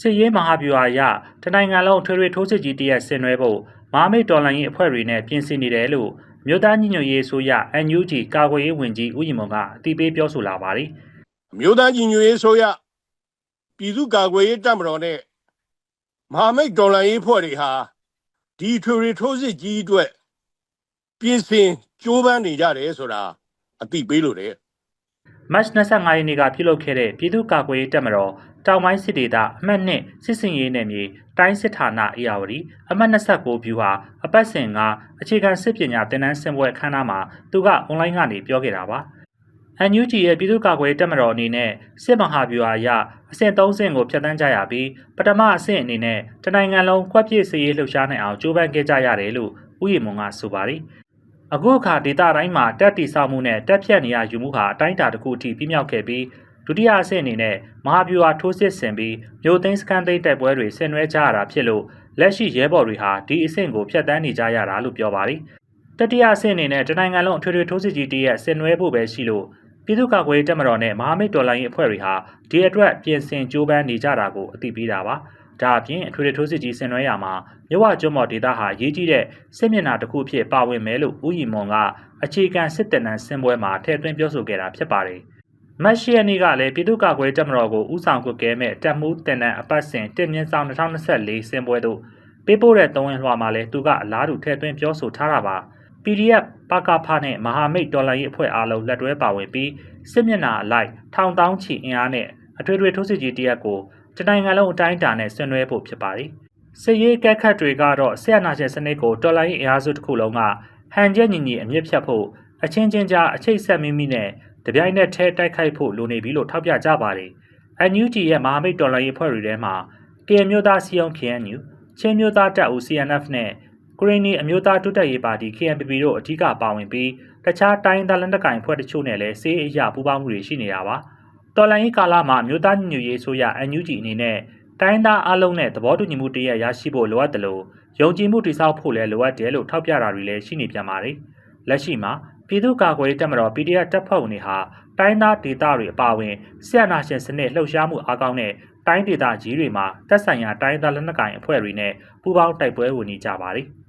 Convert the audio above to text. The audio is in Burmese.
စစ်ရေးမဟာဗျူဟာအရတနိုင်ငံလုံးထွေထွေထိုးစစ်ကြီးတရက်ဆင်နွှဲဖို့မဟာမိတ်တော်လှန်ရေးအဖွဲ့တွေနဲ့ပြင်ဆင်နေတယ်လို့မြို့သားညီညွတ်ရေးအစိုးရ NUG ကာကွယ်ရေးဝန်ကြီးဦးရင်မွန်ကအတည်ပြုပြောဆိုလာပါတယ်အမျိုးသားညီညွတ်ရေးဆိုရပြည်သူ့ကာကွယ်ရေးတပ်မတော်နဲ့မဟာမိတ်ဒေါ်လာရေးဖွဲ့တွေဟာဒီထွေထွေထိုးစစ်ကြီးအတွက်ပြင်ဆင်ကြိုးပမ်းနေကြတယ်ဆိုတာအသိပေးလို့တယ်။မတ်25ရက်နေ့ကပြုလုပ်ခဲ့တဲ့ပြည်သူ့ကာကွယ်ရေးတပ်မတော် တောင်ပိုင်းစစ်ဒေသအမှတ်1စစ်စင်ရေးနယ်မြေတိုင်းစစ်ဌာနအေယာဝတီအမှတ်29ဗျူဟာအပတ်စဉ်ကအခြေခံစစ်ပညာသင်တန်းဆင်ပွဲအခမ်းအနားမှာသူကအွန်လိုင်းကနေပြောခဲ့တာပါ။ NUG ရဲ့ပြည်သူ့ကာကွယ်ရေးတပ်မတော်အနေနဲ့စစ်မဟာဗျူဟာအရအဆင့်3ဆင့်ကိုဖျက်ဆီးကြရပြီးပထမအဆင့်အနေနဲ့တနိုင်ငံလုံးကွက်ပြည့်စည်ရေးလှုပ်ရှားနိုင်အောင်ကြိုးပမ်းခဲ့ကြရတယ်လို့ဦးရီမွန်ကဆိုပါတယ်။အခုအခါဒေတာတိုင်းမှာတက်တီဆောက်မှုနဲ့တက်ဖြတ်နေရယူမှုဟာအတိုင်းအတာတစ်ခုအထိပြမြောက်ခဲ့ပြီး ဒုတိယအဆင့်အနေနဲ့မဟာဗျူဟာထိုးစစ်ဆင်ပြီးမြို့သိမ်းစခန်းသိမ်းတိုက်ပွဲတွေဆင်နွှဲကြရတာဖြစ်လို့လက်ရှိရဲဘော်တွေဟာဒီအဆင့်ကိုဖျက်ဆီးနေကြရတာလို့ပြောပါတယ်။တတိယအဆင့်အနေနဲ့တနိုင်ငံလုံးအထွေထွေထိုးစစ်ကြီးတရက်ဆင်နွှဲဖို့ပဲရှိလို့ပြည်သူ့ကာကွယ်ရေးတပ်မတော်နဲ့မဟာမိတ်တော်လှန်ရေးအဖွဲ့တွေဟာဒီအတွက်ပြင်ဆင်ကြိုးပမ်းနေကြတာကိုအသိပေးတာပါ။ဒါအပြင်အထွေထွေထိုးစစ်ကြီးဆင်နွှဲရမှာမြဝကျွန်းမော်ဒေသဟာရေးကြီးတဲ့စစ်မျက်နှာတစ်ခုအဖြစ်ပါဝင်မယ်လို့ဦးရီမွန်ကအခြေခံစစ်တပ်နန်းစင်ပွဲမှာထည့်သွင်းပြောဆိုခဲ့တာဖြစ်ပါတယ်။ မတ်ရှိယနီကလည်းပြည်သူ့ကာကွယ်တပ်မတော်ကိုဥဆောင်ကွက်ကဲမဲ့တပ်မှုတင်နန်းအပတ်စဉ်တင်မြင့်ဆောင်2024စင်ပွဲတို့ပေးပို့တဲ့သုံးဝင်လွှာမှာလည်းသူကအလားတူထည့်သွင်းပြောဆိုထားတာပါ။ PDF ပကဖနဲ့မဟာမိတ်တော်လှန်ရေးအဖွဲ့အားလုံးလက်တွဲပါဝင်ပြီးစစ်မျက်နှာအလိုက်ထောင်တောင်းချီအင်အားနဲ့အထွေထွေထိုးစစ်ကြီးတရက်ကိုတနိုင်ငံလုံးအတိုင်းအတာနဲ့ဆင်နွှဲဖို့ဖြစ်ပါတယ်။စစ်ရေးကက်ခတ်တွေကတော့ဆရာနာရှင်စနစ်ကိုတော်လှန်ရေးအင်အားစုတစ်ခုလုံးကဟန်ချက်ညီညီအမြင့်ဖြတ်ဖို့အချင်းချင်းကြားအချိတ်ဆက်မိမိနဲ့ တပြိုင်နက်တည်းတိုက်ခိုက်ဖို့လိုနေပြီလို့ထောက်ပြကြပါတယ်။ NUG ရဲ့မဟာမိတ်တော်လှန်ရေးဖွဲ့တွေထဲမှာ ကရင်မျိုးသားစီယုံ KNU ချင်းမျိုးသားတပ်ဦး CNF နဲ့ကရင်နီအမျိုးသားတိုးတက်ရေးပါတီ KNPP တို့အဓိကပါဝင်ပြီးတခြားတိုင်းဒေသလက်နက်ကိုင်ဖွဲ့တချို့နဲ့လည်းစေးအရာပူးပေါင်းမှုတွေရှိနေတာပါတော်လိုင်းရေးကာလမှာမြို့သားညီညွတ်ရေးဆိုရ NUG အနေနဲ့တိုင်းသားအလုံးနဲ့သဘောတူညီမှုတရက်ရရှိဖို့လိုအပ်တယ်လို့ယုံကြည်မှုတည်ဆောက်ဖို့လည်းလိုအပ်တယ်လို့ထောက်ပြတာတွေလည်းရှိနေပြန်ပါတယ်လက်ရှိမှာ ပြည်သူ့ကာကွယ်ရေးတပ်မတော် PDF တပ်ဖွဲ့ဝင်တွေဟာတိုင်းသားဒေသတွေအပါအဝင်ဆရာနာရှင်စနစ်လှုပ်ရှားမှုအားကောင်းတဲ့တိုင်းဒေသကြီးတွေမှာတက်ဆိုင်ရာတိုင်းသားလက်နက်ကိုင်အဖွဲ့တွေနဲ့ပူးပေါင်းတိုက်ပွဲဝင်နေကြပါတယ်။